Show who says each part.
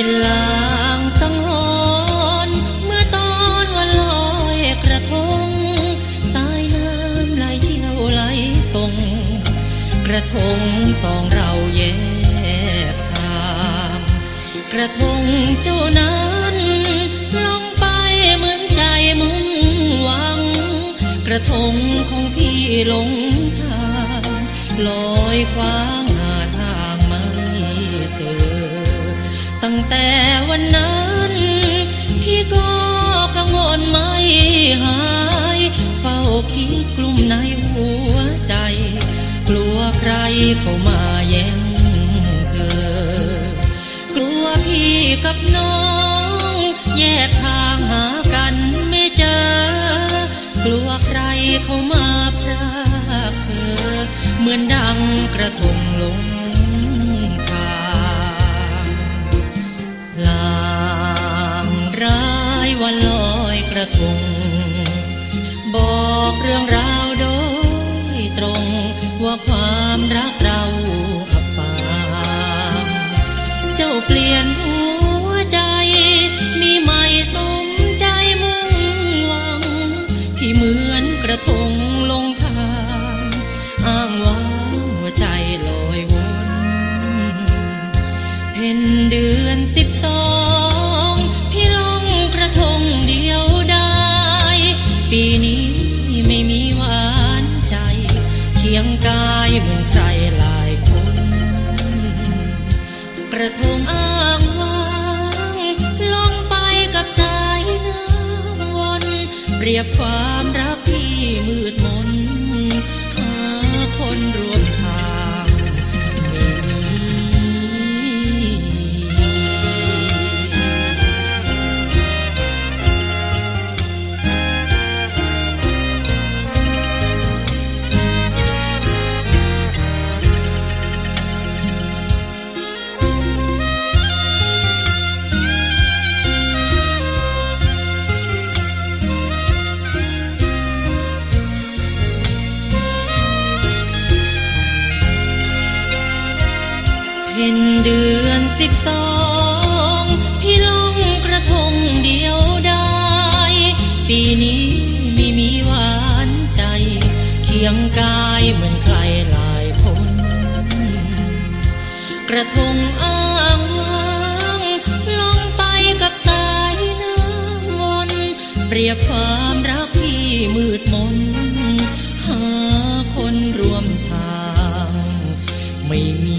Speaker 1: เป็นลางสังหรณ์เมื่อตอนวันลอยกระทง สายน้ำไหลเชี่ยวไหลส่ง กระทงสองเราแยกทางกระทงเจ้านั้นลงไปเหมือนใจมุ่งหวัง กระทงของพี่หลงทางลอยคว้างหาทางไม่เจอ แต่วันนั้น พี่ก็กังวลไม่หาย เฝ้าคิดกลุ่มในหัวใจ กลัวใครเข้ามาแย่งเธอกลัวพี่กับน้อง แยกทางหากันไม่เจอ กลัวใครเข้ามาพรากเธอ เหมือนดังกระทงลง ระทงบอกเรื่องราวโดยตรงว่าความรักเรา เมือนใครหลายคน กระทงอ้างว้างลงไปกับสายน้ำวนเปรียบความรัก เพ็ญเดือนสิบสองพี่ลงกระทงเดียวได้ ปีนี้มีมีหวานใจ เคียงกายเหมือนใครหลายคน กระทงอ้างว้างลงไปกับสายน้ำวนเปรียบความรักที่มืดมนหาคนร่วมทาง ไม่มี